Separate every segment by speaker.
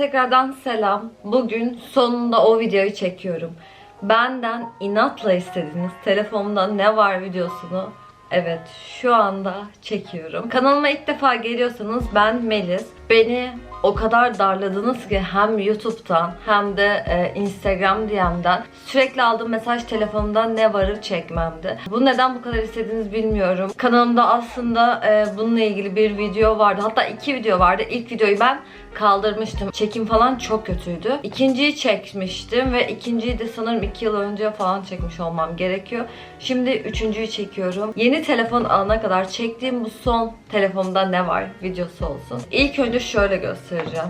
Speaker 1: tekrardan selam. Bugün sonunda o videoyu çekiyorum. Benden inatla istediğiniz telefonumda ne var videosunu evet şu anda çekiyorum. Kanalıma ilk defa geliyorsanız ben Melis. Beni o kadar darladınız ki hem YouTube'dan hem de e, Instagram DM'den sürekli aldığım mesaj telefonumda ne varı çekmemdi. Bu neden bu kadar istediğiniz bilmiyorum. Kanalımda aslında e, bununla ilgili bir video vardı. Hatta iki video vardı. İlk videoyu ben kaldırmıştım. Çekim falan çok kötüydü. İkinciyi çekmiştim ve ikinciyi de sanırım iki yıl önce falan çekmiş olmam gerekiyor. Şimdi üçüncüyü çekiyorum. Yeni telefon alana kadar çektiğim bu son telefonumda ne var videosu olsun. İlk önce şöyle göstereceğim.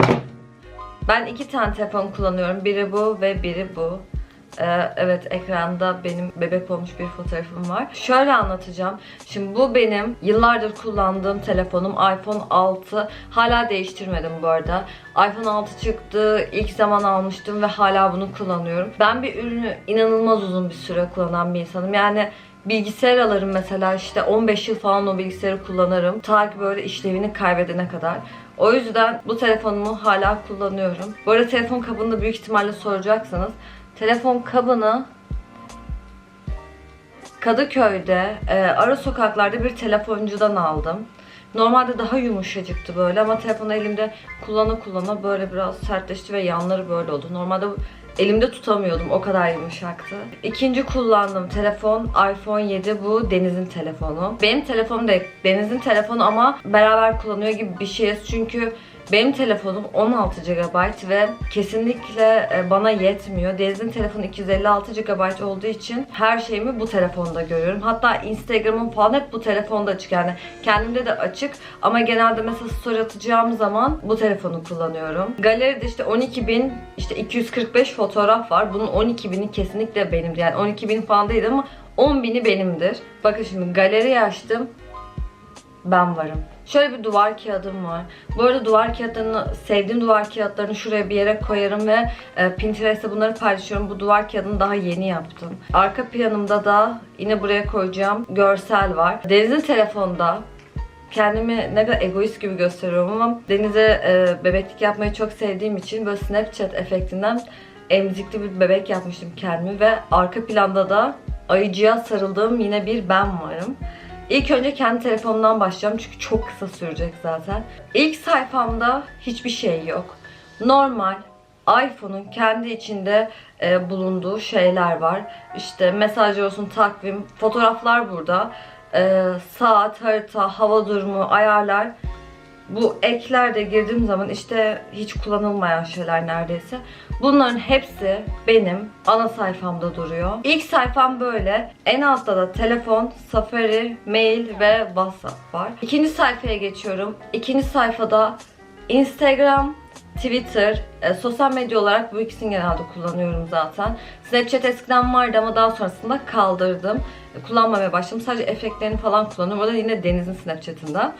Speaker 1: Ben iki tane telefon kullanıyorum. Biri bu ve biri bu. Ee, evet ekranda benim bebek olmuş bir fotoğrafım var. Şöyle anlatacağım. Şimdi bu benim yıllardır kullandığım telefonum iPhone 6. Hala değiştirmedim bu arada. iPhone 6 çıktı. ilk zaman almıştım ve hala bunu kullanıyorum. Ben bir ürünü inanılmaz uzun bir süre kullanan bir insanım. Yani bilgisayar alırım mesela işte 15 yıl falan o bilgisayarı kullanırım. Ta ki böyle işlevini kaybedene kadar. O yüzden bu telefonumu hala kullanıyorum. Bu arada telefon kabını da büyük ihtimalle soracaksınız. Telefon kabını Kadıköy'de e, ara sokaklarda bir telefoncudan aldım. Normalde daha yumuşacıktı böyle ama telefonu elimde kullana kullana böyle biraz sertleşti ve yanları böyle oldu. Normalde elimde tutamıyordum o kadar yumuşaktı. İkinci kullandığım telefon iPhone 7 bu Deniz'in telefonu. Benim telefonum da Deniz'in telefonu ama beraber kullanıyor gibi bir şeyiz çünkü benim telefonum 16 GB ve kesinlikle e, bana yetmiyor. Deniz'in telefonu 256 GB olduğu için her şeyimi bu telefonda görüyorum. Hatta Instagram'ım falan hep bu telefonda açık yani. Kendimde de açık ama genelde mesela story atacağım zaman bu telefonu kullanıyorum. Galeride işte 12.000 işte 245 fotoğraf var. Bunun 12.000'i kesinlikle benimdir. Yani 12.000 falan değil ama 10.000'i benimdir. Bakın şimdi galeriyi açtım. Ben varım. Şöyle bir duvar kağıdım var. Bu arada duvar kağıtlarını, sevdiğim duvar kağıtlarını şuraya bir yere koyarım ve e, Pinterest'te bunları paylaşıyorum. Bu duvar kağıdını daha yeni yaptım. Arka planımda da yine buraya koyacağım görsel var. Deniz'in telefonda kendimi ne kadar egoist gibi gösteriyorum ama Deniz'e e, bebeklik yapmayı çok sevdiğim için böyle Snapchat efektinden emzikli bir bebek yapmıştım kendimi ve arka planda da ayıcıya sarıldığım yine bir ben varım. İlk önce kendi telefonumdan başlayacağım çünkü çok kısa sürecek zaten. İlk sayfamda hiçbir şey yok. Normal iPhone'un kendi içinde e, bulunduğu şeyler var. İşte mesaj olsun, takvim, fotoğraflar burada. E, saat, harita, hava durumu, ayarlar. Bu eklerde girdiğim zaman işte hiç kullanılmayan şeyler neredeyse. Bunların hepsi benim ana sayfamda duruyor. İlk sayfam böyle. En altta da telefon, Safari, mail ve WhatsApp var. İkinci sayfaya geçiyorum. İkinci sayfada Instagram, Twitter, e, sosyal medya olarak bu ikisini genelde kullanıyorum zaten. Snapchat eskiden vardı ama daha sonrasında kaldırdım. E, kullanmamaya başladım. Sadece efektlerini falan kullanıyorum. Orada yine Deniz'in Snapchat'ında.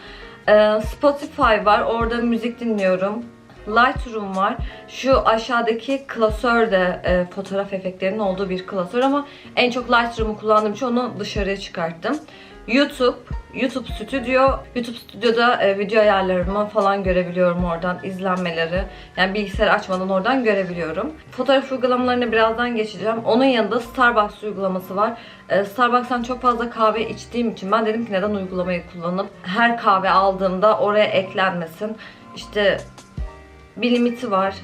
Speaker 1: E, Spotify var. Orada müzik dinliyorum. Lightroom var. Şu aşağıdaki klasör de e, fotoğraf efektlerinin olduğu bir klasör ama en çok Lightroom'u kullandığım için onu dışarıya çıkarttım. YouTube, YouTube Studio. YouTube Studio'da e, video ayarlarımı falan görebiliyorum oradan, izlenmeleri. Yani bilgisayarı açmadan oradan görebiliyorum. Fotoğraf uygulamalarına birazdan geçeceğim. Onun yanında Starbucks uygulaması var. E, Starbucks'tan çok fazla kahve içtiğim için ben dedim ki neden uygulamayı kullanıp her kahve aldığımda oraya eklenmesin. İşte bir limiti var.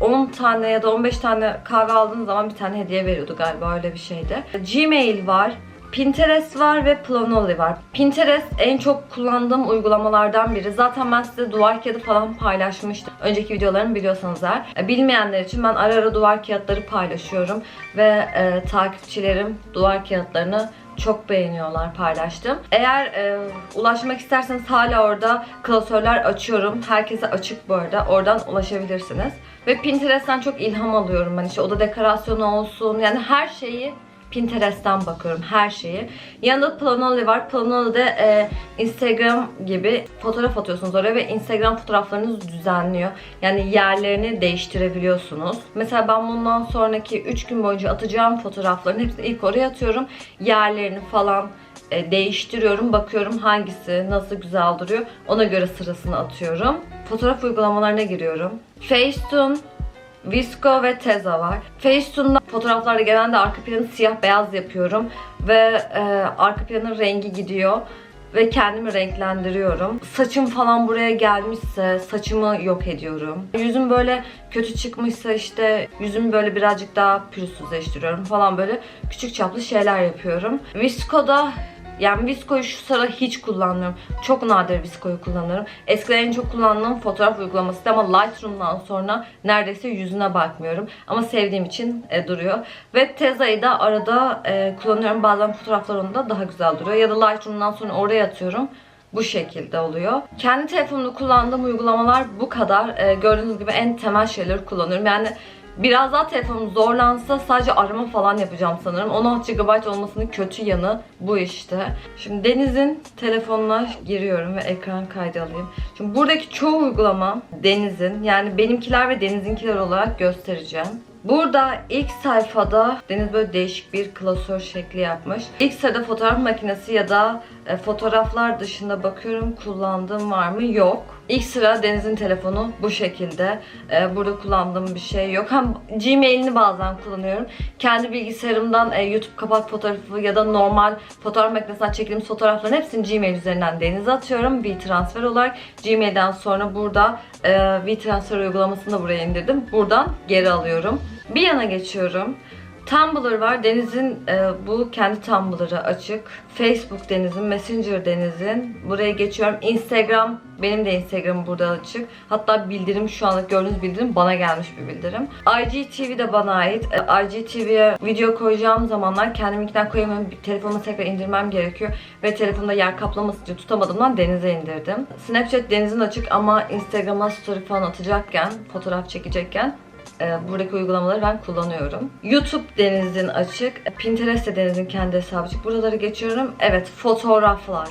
Speaker 1: 10 tane ya da 15 tane kahve aldığınız zaman bir tane hediye veriyordu galiba öyle bir şeydi. Gmail var. Pinterest var ve Planoly var. Pinterest en çok kullandığım uygulamalardan biri. Zaten ben size duvar kağıdı falan paylaşmıştım. Önceki videolarımı biliyorsanız eğer. E, Bilmeyenler için ben ara ara duvar kağıtları paylaşıyorum. Ve e, takipçilerim duvar kağıtlarını çok beğeniyorlar paylaştım. Eğer e, ulaşmak isterseniz hala orada klasörler açıyorum. Herkese açık bu arada. Oradan ulaşabilirsiniz. Ve Pinterest'ten çok ilham alıyorum ben. İşte oda dekorasyonu olsun. Yani her şeyi Pinterest'ten bakıyorum her şeyi. Yanında Planoly var. Planoly'de e, Instagram gibi fotoğraf atıyorsunuz oraya ve Instagram fotoğraflarınızı düzenliyor. Yani yerlerini değiştirebiliyorsunuz. Mesela ben bundan sonraki 3 gün boyunca atacağım fotoğrafların hepsini ilk oraya atıyorum. Yerlerini falan e, değiştiriyorum. Bakıyorum hangisi nasıl güzel duruyor. Ona göre sırasını atıyorum. Fotoğraf uygulamalarına giriyorum. Facetune, Visco ve Teza var. Facetune'da fotoğraflarda genelde arka planı siyah beyaz yapıyorum. Ve e, arka planın rengi gidiyor. Ve kendimi renklendiriyorum. Saçım falan buraya gelmişse saçımı yok ediyorum. Yüzüm böyle kötü çıkmışsa işte yüzümü böyle birazcık daha pürüzsüzleştiriyorum falan böyle küçük çaplı şeyler yapıyorum. Visco'da yani Visco'yu şu sıra hiç kullanmıyorum. Çok nadir Visco'yu kullanırım. Eskiden en çok kullandığım fotoğraf uygulamasıydı ama Lightroom'dan sonra neredeyse yüzüne bakmıyorum. Ama sevdiğim için e, duruyor. Ve Teza'yı da arada e, kullanıyorum. Bazen fotoğraflar onda daha güzel duruyor. Ya da Lightroom'dan sonra oraya atıyorum. Bu şekilde oluyor. Kendi telefonumda kullandığım uygulamalar bu kadar. E, gördüğünüz gibi en temel şeyleri kullanıyorum. Yani Biraz daha telefonum zorlansa sadece arama falan yapacağım sanırım. 16 GB olmasının kötü yanı bu işte. Şimdi Deniz'in telefonuna giriyorum ve ekran kaydı alayım. Şimdi buradaki çoğu uygulama Deniz'in yani benimkiler ve Deniz'inkiler olarak göstereceğim. Burada ilk sayfada Deniz böyle değişik bir klasör şekli yapmış. İlk sırada fotoğraf makinesi ya da e, fotoğraflar dışında bakıyorum kullandığım var mı? Yok. İlk sıra Deniz'in telefonu bu şekilde. E, burada kullandığım bir şey yok. Hem Gmail'ini bazen kullanıyorum. Kendi bilgisayarımdan e, YouTube kapak fotoğrafı ya da normal fotoğraf makinesinden çektiğim fotoğrafların hepsini Gmail üzerinden Deniz'e atıyorum. V-Transfer olarak. Gmail'den sonra burada e, V-Transfer uygulamasını da buraya indirdim. Buradan geri alıyorum. Bir yana geçiyorum. Tumblr var. Deniz'in e, bu kendi Tumblr'ı açık. Facebook Deniz'in, Messenger Deniz'in. Buraya geçiyorum. Instagram, benim de Instagram'ım burada açık. Hatta bildirim şu anlık gördüğünüz bildirim bana gelmiş bir bildirim. IGTV de bana ait. E, IGTV'ye video koyacağım zamanlar kendiminkinden koyamıyorum. Telefonuma tekrar indirmem gerekiyor. Ve telefonda yer kaplaması için tutamadığımdan Deniz'e indirdim. Snapchat Deniz'in açık ama Instagram'a story falan atacakken, fotoğraf çekecekken buradaki uygulamaları ben kullanıyorum. YouTube Deniz'in açık. Pinterest de Deniz'in kendi hesabı açık. Buraları geçiyorum. Evet fotoğraflar.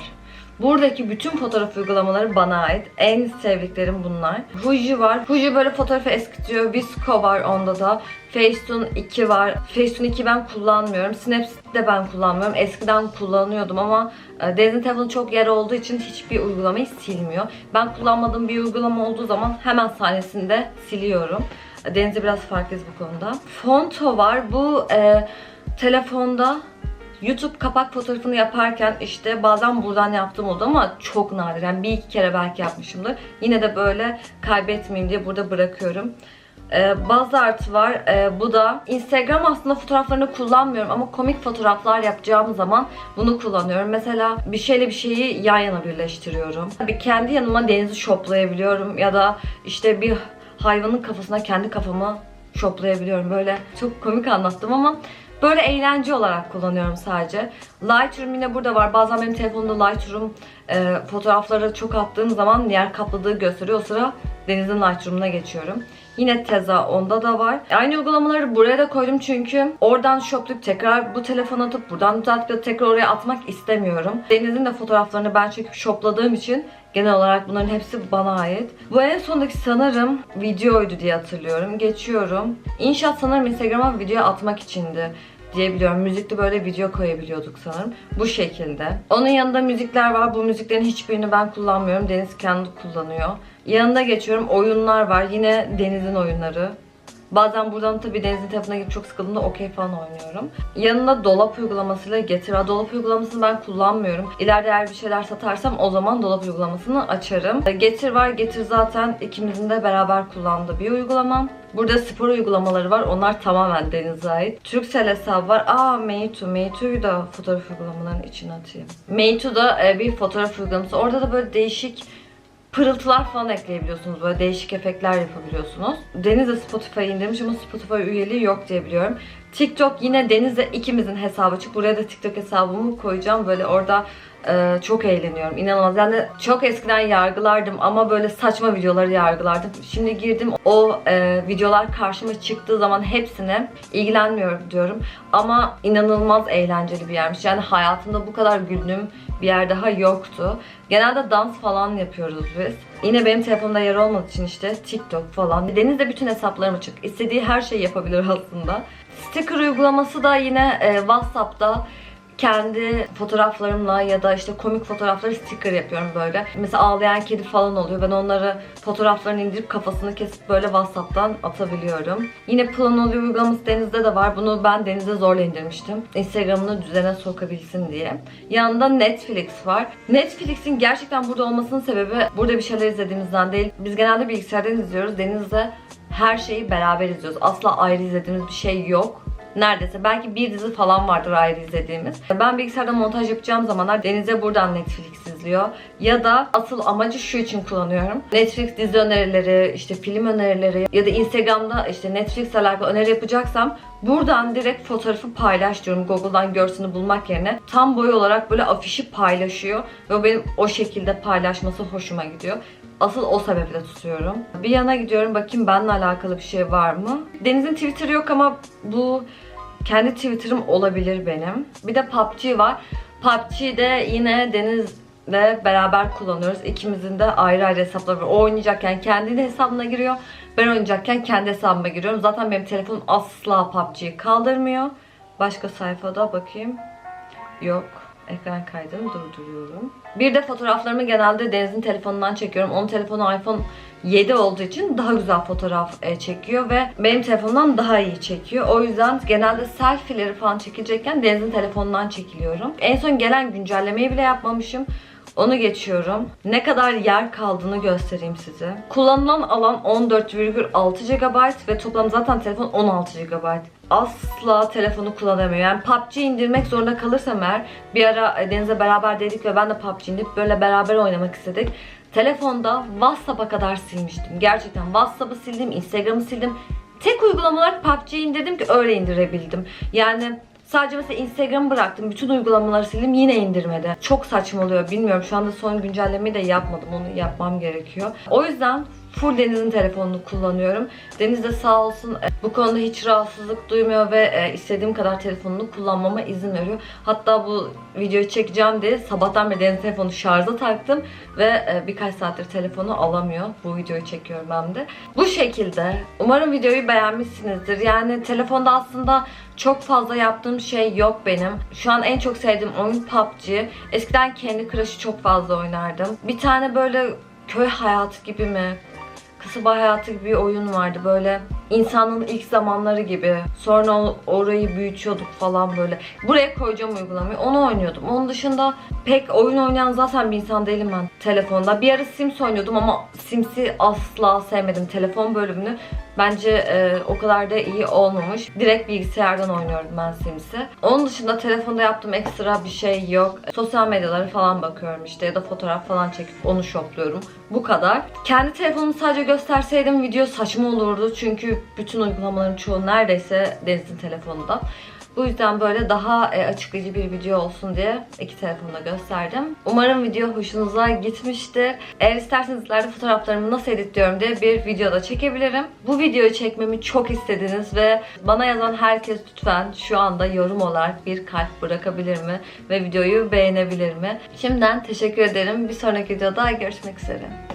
Speaker 1: Buradaki bütün fotoğraf uygulamaları bana ait. En sevdiklerim bunlar. Fuji var. Fuji böyle fotoğrafı eskitiyor. Visco var onda da. Facetune 2 var. Facetune 2 ben kullanmıyorum. Snapseed de ben kullanmıyorum. Eskiden kullanıyordum ama e, Deniz'in telefonu çok yer olduğu için hiçbir uygulamayı silmiyor. Ben kullanmadığım bir uygulama olduğu zaman hemen sahnesinde siliyorum. Deniz'e biraz farklıyız bu konuda. Fonto var. Bu e, telefonda YouTube kapak fotoğrafını yaparken işte bazen buradan yaptığım oldu ama çok nadir. Yani bir iki kere belki yapmışımdır. Yine de böyle kaybetmeyeyim diye burada bırakıyorum. Ee, bazı var. Ee, bu da Instagram aslında fotoğraflarını kullanmıyorum ama komik fotoğraflar yapacağım zaman bunu kullanıyorum. Mesela bir şeyle bir şeyi yan yana birleştiriyorum. Bir kendi yanıma denizi shoplayabiliyorum ya da işte bir hayvanın kafasına kendi kafamı şoplayabiliyorum. Böyle çok komik anlattım ama böyle eğlence olarak kullanıyorum sadece. Lightroom yine burada var. Bazen benim telefonumda Lightroom e, fotoğrafları çok attığım zaman yer kapladığı gösteriyor. O sıra Deniz'in Lightroom'una geçiyorum. Yine Teza onda da var. Aynı uygulamaları buraya da koydum çünkü oradan shoplayıp tekrar bu telefona atıp buradan düzeltip tekrar oraya atmak istemiyorum. Deniz'in de fotoğraflarını ben çekip shopladığım için genel olarak bunların hepsi bana ait. Bu en sondaki sanırım videoydu diye hatırlıyorum. Geçiyorum. İnşaat sanırım Instagram'a video atmak içindi diyebiliyorum. Müzikli böyle video koyabiliyorduk sanırım. Bu şekilde. Onun yanında müzikler var. Bu müziklerin hiçbirini ben kullanmıyorum. Deniz kendi kullanıyor. Yanında geçiyorum. Oyunlar var. Yine Deniz'in oyunları. Bazen buradan tabii Deniz'in tarafına gidip çok sıkıldığımda okey falan oynuyorum. Yanında dolap uygulamasıyla Getir. Dolap uygulamasını ben kullanmıyorum. İleride eğer bir şeyler satarsam o zaman dolap uygulamasını açarım. Getir var. Getir zaten ikimizin de beraber kullandığı bir uygulama. Burada spor uygulamaları var. Onlar tamamen Deniz'e ait. Turkcell hesabı var. Aa Meitu. Meitu'yu da fotoğraf uygulamalarının içine atayım. Meitu da e, bir fotoğraf uygulaması. Orada da böyle değişik pırıltılar falan ekleyebiliyorsunuz. Böyle değişik efektler yapabiliyorsunuz. Deniz de Spotify'ı indirmiş ama Spotify üyeliği yok diye biliyorum. TikTok yine Deniz'le ikimizin hesabı açık. Buraya da TikTok hesabımı koyacağım. Böyle orada e, çok eğleniyorum. İnanılmaz. Yani çok eskiden yargılardım ama böyle saçma videoları yargılardım. Şimdi girdim o e, videolar karşıma çıktığı zaman hepsine ilgilenmiyorum diyorum. Ama inanılmaz eğlenceli bir yermiş. Yani hayatımda bu kadar güldüğüm bir yer daha yoktu. Genelde dans falan yapıyoruz biz. Yine benim telefonumda yer olmadığı için işte TikTok falan. Deniz'de bütün hesaplarım açık. İstediği her şeyi yapabilir aslında. Sticker uygulaması da yine e, WhatsApp'ta kendi fotoğraflarımla ya da işte komik fotoğrafları sticker yapıyorum böyle. Mesela ağlayan kedi falan oluyor. Ben onları fotoğraflarını indirip kafasını kesip böyle WhatsApp'tan atabiliyorum. Yine Plan oluyor uygulaması Deniz'de de var. Bunu ben Deniz'de zorla indirmiştim. Instagram'ını düzene sokabilsin diye. Yanında Netflix var. Netflix'in gerçekten burada olmasının sebebi burada bir şeyler izlediğimizden değil. Biz genelde bilgisayardan izliyoruz. Deniz'de her şeyi beraber izliyoruz. Asla ayrı izlediğimiz bir şey yok. Neredeyse. Belki bir dizi falan vardır ayrı izlediğimiz. Ben bilgisayarda montaj yapacağım zamanlar Deniz'e buradan Netflix izliyor. Ya da asıl amacı şu için kullanıyorum. Netflix dizi önerileri, işte film önerileri ya da Instagram'da işte Netflix alakalı öneri yapacaksam buradan direkt fotoğrafı paylaş. Google'dan görsünü bulmak yerine tam boy olarak böyle afişi paylaşıyor ve benim o şekilde paylaşması hoşuma gidiyor. Asıl o sebeple tutuyorum. Bir yana gidiyorum bakayım benimle alakalı bir şey var mı? Deniz'in Twitter'ı yok ama bu kendi Twitter'ım olabilir benim. Bir de PUBG var. PUBG'de yine Deniz'le beraber kullanıyoruz. İkimizin de ayrı ayrı hesapları var. O oynayacakken kendi hesabına giriyor. Ben oynayacakken kendi hesabıma giriyorum. Zaten benim telefonum asla PUBG'yi kaldırmıyor. Başka sayfada bakayım. Yok. Ekran kaydını durduruyorum. Bir de fotoğraflarımı genelde Deniz'in telefonundan çekiyorum. Onun telefonu iPhone 7 olduğu için daha güzel fotoğraf e, çekiyor ve benim telefonumdan daha iyi çekiyor. O yüzden genelde selfie'leri falan çekilecekken Deniz'in telefonundan çekiliyorum. En son gelen güncellemeyi bile yapmamışım. Onu geçiyorum. Ne kadar yer kaldığını göstereyim size. Kullanılan alan 14,6 GB ve toplam zaten telefon 16 GB. Asla telefonu kullanamıyorum. Yani PUBG indirmek zorunda kalırsam eğer bir ara e, Deniz'le beraber dedik ve ben de PUBG indirip böyle beraber oynamak istedik. Telefonda WhatsApp'a kadar silmiştim. Gerçekten WhatsApp'ı sildim, Instagram'ı sildim. Tek uygulama olarak PUBG'yi indirdim ki öyle indirebildim. Yani Sadece mesela Instagram'ı bıraktım. Bütün uygulamaları sildim. Yine indirmedi. Çok saçma oluyor. Bilmiyorum. Şu anda son güncellemeyi de yapmadım. Onu yapmam gerekiyor. O yüzden full Deniz'in telefonunu kullanıyorum. Deniz de sağ olsun e, bu konuda hiç rahatsızlık duymuyor ve e, istediğim kadar telefonunu kullanmama izin veriyor. Hatta bu videoyu çekeceğim diye sabahtan beri Deniz'in telefonu şarja taktım ve e, birkaç saattir telefonu alamıyor. Bu videoyu çekiyorum ben de. Bu şekilde. Umarım videoyu beğenmişsinizdir. Yani telefonda aslında çok fazla yaptığım şey yok benim. Şu an en çok sevdiğim oyun PUBG. Eskiden Candy Crush'ı çok fazla oynardım. Bir tane böyle köy hayatı gibi mi? Kasaba hayatı gibi bir oyun vardı. Böyle insanın ilk zamanları gibi. Sonra orayı büyütüyorduk falan böyle. Buraya koyacağım uygulamayı. Onu oynuyordum. Onun dışında pek oyun oynayan zaten bir insan değilim ben telefonda. Bir ara Sims oynuyordum ama Sims'i asla sevmedim. Telefon bölümünü bence e, o kadar da iyi olmamış. Direkt bilgisayardan oynuyorum ben Sims'i. Onun dışında telefonda yaptığım ekstra bir şey yok. Sosyal medyalara falan bakıyorum işte ya da fotoğraf falan çekip onu shopluyorum. Bu kadar. Kendi telefonumu sadece gösterseydim video saçma olurdu. Çünkü bütün uygulamaların çoğu neredeyse Deniz'in telefonunda. Bu yüzden böyle daha e, açıklayıcı bir video olsun diye iki telefonda gösterdim. Umarım video hoşunuza gitmiştir. Eğer isterseniz ileride fotoğraflarımı nasıl editliyorum diye bir videoda çekebilirim. Bu videoyu çekmemi çok istediniz ve bana yazan herkes lütfen şu anda yorum olarak bir kalp bırakabilir mi? Ve videoyu beğenebilir mi? Şimdiden teşekkür ederim. Bir sonraki videoda görüşmek üzere.